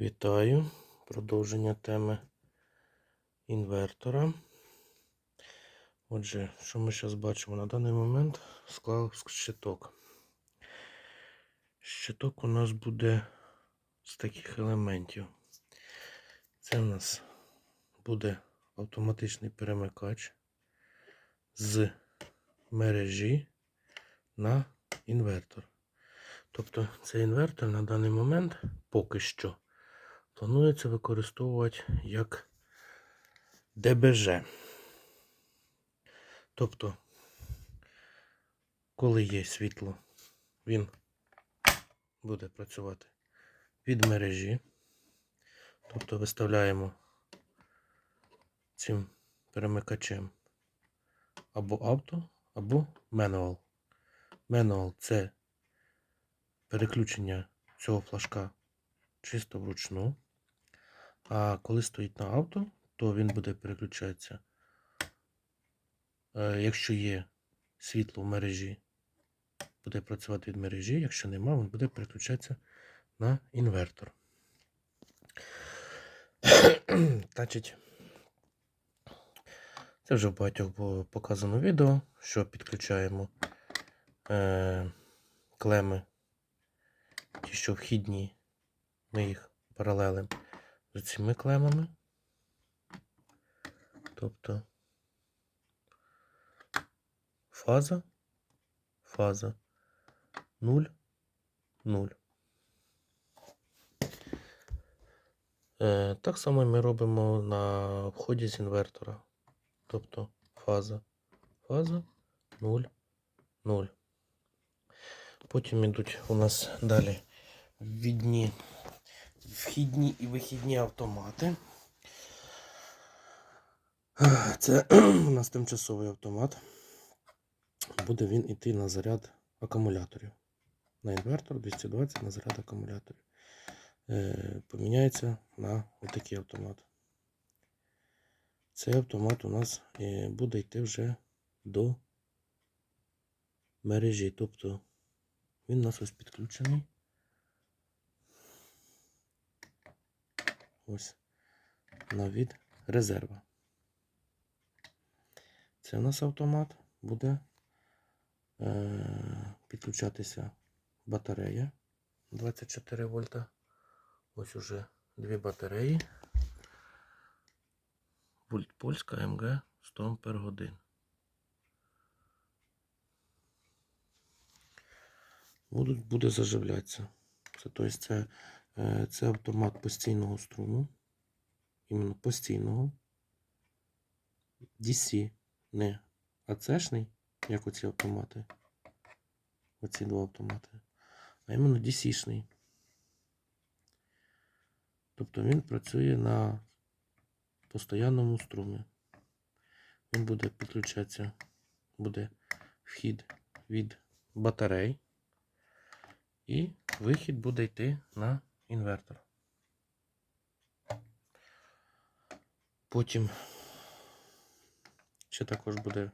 Вітаю. Продовження теми інвертора. Отже, що ми зараз бачимо? На даний момент склав щиток. Щиток у нас буде з таких елементів. Це у нас буде автоматичний перемикач з мережі на інвертор. Тобто цей інвертор на даний момент поки що планується використовувати як ДБЖ. Тобто, коли є світло, він буде працювати від мережі. Тобто виставляємо цим перемикачем або авто, або мануал. Мануал це переключення цього флажка чисто вручну. А коли стоїть на авто, то він буде переключатися. Е, Якщо є світло в мережі, буде працювати від мережі, якщо нема, він буде переключатися на інвертор. Значить, це вже в багатьох було показано відео, що підключаємо е, клеми, ті, що вхідні, ми їх паралелем з цими клемами. Тобто фаза, фаза 0, 0. Е, так само ми робимо на вході з інвертора. Тобто фаза, фаза 0, 0. Потім йдуть у нас далі ввідні, вхідні і вихідні автомати. Це у нас тимчасовий автомат. Буде він йти на заряд акумуляторів. На інвертор 220 на заряд акумуляторів. Е, поміняється на отакий автомат. Цей автомат у нас е, буде йти вже до мережі. Тобто він у нас ось підключений. Ось на від резерва. Це у нас автомат буде е, підключатися батарея 24 вольта. Ось уже дві батареї. Пульт польська МГ 100 Ампер годин. Буде заживлятися. Це, тобто це, це автомат постійного струму. Іменно постійного. DC, не АЦшний, як оці автомати. Оці два автомати. А іменно DC-шний. Тобто він працює на постоянному струмі. Він буде підключатися, буде вхід від батарей. І вихід буде йти на інвертор. Потім ще також буде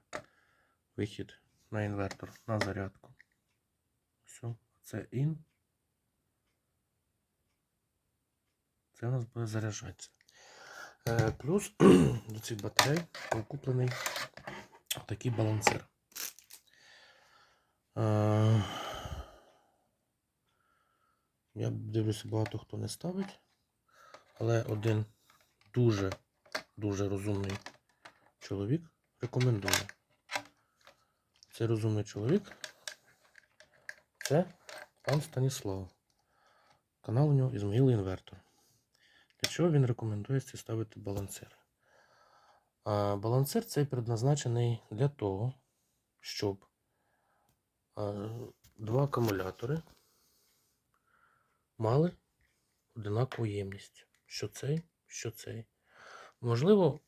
вихід на інвертор на зарядку. Все, це ін. Це у нас буде заряджатися. Е, плюс до цих батарей був куплений такий балансир. Я дивлюся, багато хто не ставить, але один дуже дуже розумний чоловік рекомендує. Це розумний чоловік. Це пан Станіслав. Канал у нього Ізмаїл Інвертор. Для чого він рекомендує ставити балансир? Балансир цей предназначений для того, щоб два акумулятори мали одинакову ємність. Що цей, що цей. Можливо,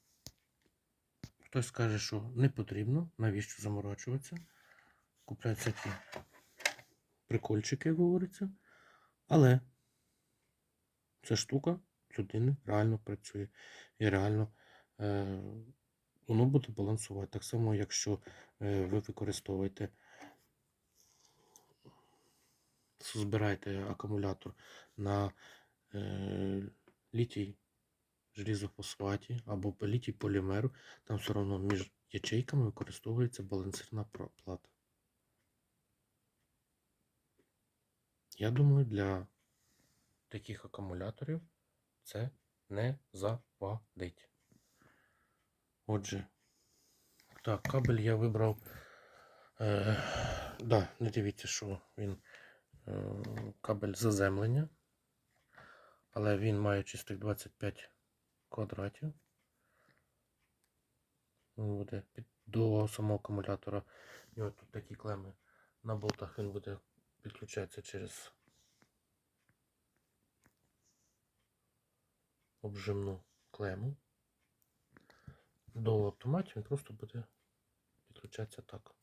хтось скаже, що не потрібно, навіщо заморачуватися. Купляють всякі прикольчики, як говориться. Але ця штука людини реально працює. І реально е, воно буде балансувати. Так само, якщо е, ви використовуєте, збираєте акумулятор на е, літій желізофосфаті або літій полімеру, там все одно між ячейками використовується балансирна плата. Я думаю, для таких акумуляторів це не завадить. Отже, так, кабель я вибрав. Е, да, не дивіться, що він кабель заземлення, але він має чистих 25 квадратів. Він буде під, до самого акумулятора. У нього тут такі клеми на болтах він буде підключатися через обжимну клему. До автоматів він просто буде підключатися так.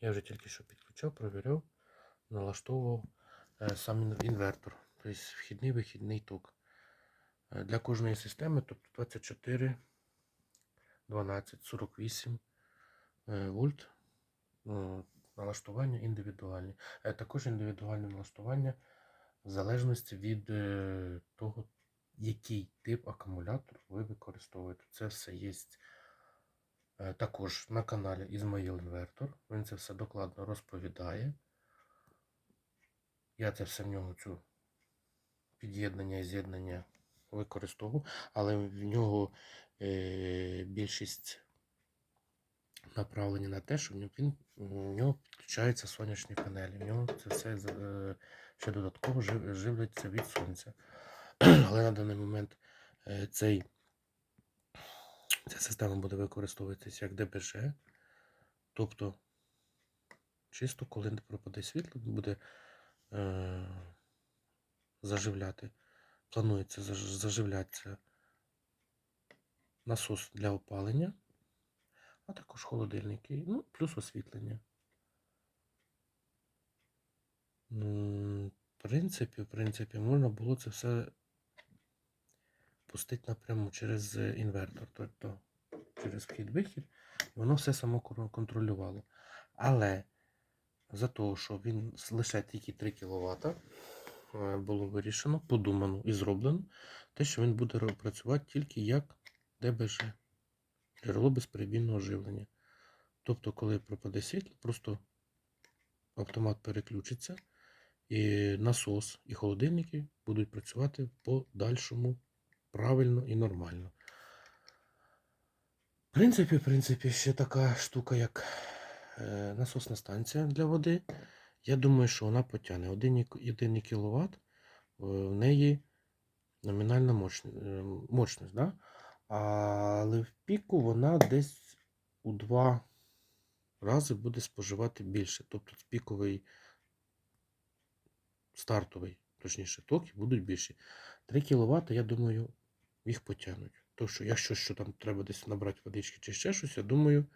Я вже тільки що підключав, провіряв, налаштовував е, сам інвертор, тобто вхідний вихідний ток. Е, Для кожної системи, тобто 24, 12, 48 е, вольт. е, Налаштування індивідуальні. Е, Також індивідуальне налаштування в залежності від е, того, який тип акумулятор ви використовуєте. Це все є е, також на каналі Ізмаїл Інвертор. Він це все докладно розповідає. Я це все в нього цю під'єднання і з'єднання використовував, але в нього е, більшість направлені на те, що в нього- він, в нього підключаються сонячні панелі. В нього це все е, ще додатково жив- живляться від сонця. Але на даний момент е, цей, ця система буде використовуватися як ДБЖ. Тобто, чисто коли пропаде світло, буде заживляти. Планується заживлятися насос для опалення, а також холодильники, ну, плюс освітлення. В принципі, в принципі, можна було це все пустити напряму через е, інвертор, тобто через вхід-вихід, і воно все само контролювало. Але за того, що він лише тільки 3 кВт, було вирішено, подумано і зроблено, те, що він буде працювати тільки як ДБЖ, джерело безперебійного живлення. Тобто, коли пропаде світло, просто автомат переключиться, і насос, і холодильники будуть працювати подальшому правильно і нормально. В принципі, в принципі, ще така штука, як е, насосна станція для води. Я думаю, що вона потягне 1 кВт, в неї номінальна мощність, мощність да? але в піку вона десь у два рази буде споживати більше. Тобто піковий стартовий, точніше, токи будуть більші. 3 кВт, я думаю, їх потягнуть. То що, якщо що там треба десь набрати водички чи ще щось, я думаю,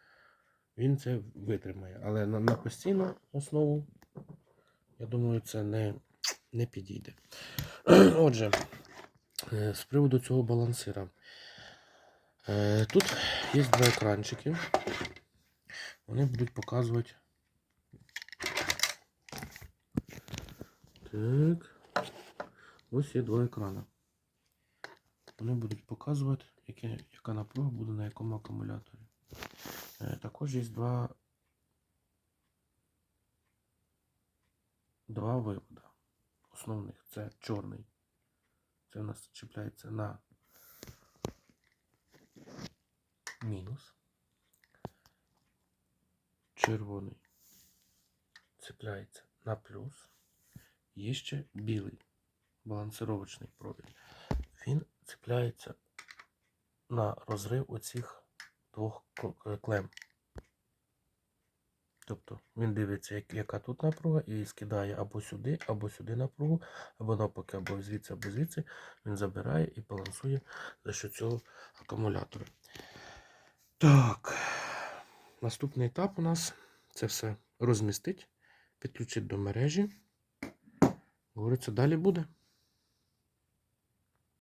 він це витримає. Але на, на постійну основу, я думаю, це не, не підійде. Отже, е, з приводу цього балансира. Е, Тут є два екранчики. Вони будуть показувати. Так. Ось є два екрани. Вони будуть показувати, яка напруга буде на якому акумуляторі. Є два, два вивода основних. Це чорний. Це у нас чіпляється на мінус. Червоний цепляється на плюс. Є ще білий балансировочний провід. Він цепляється на розрив оцих двох клем. Тобто він дивиться, як- яка тут напруга, і скидає або сюди, або сюди напругу, або навпаки, або звідси, або звідси. Він забирає і балансує за що цього акумулятора. Так, наступний етап у нас це все розмістить, підключити до мережі. Говориться, далі буде.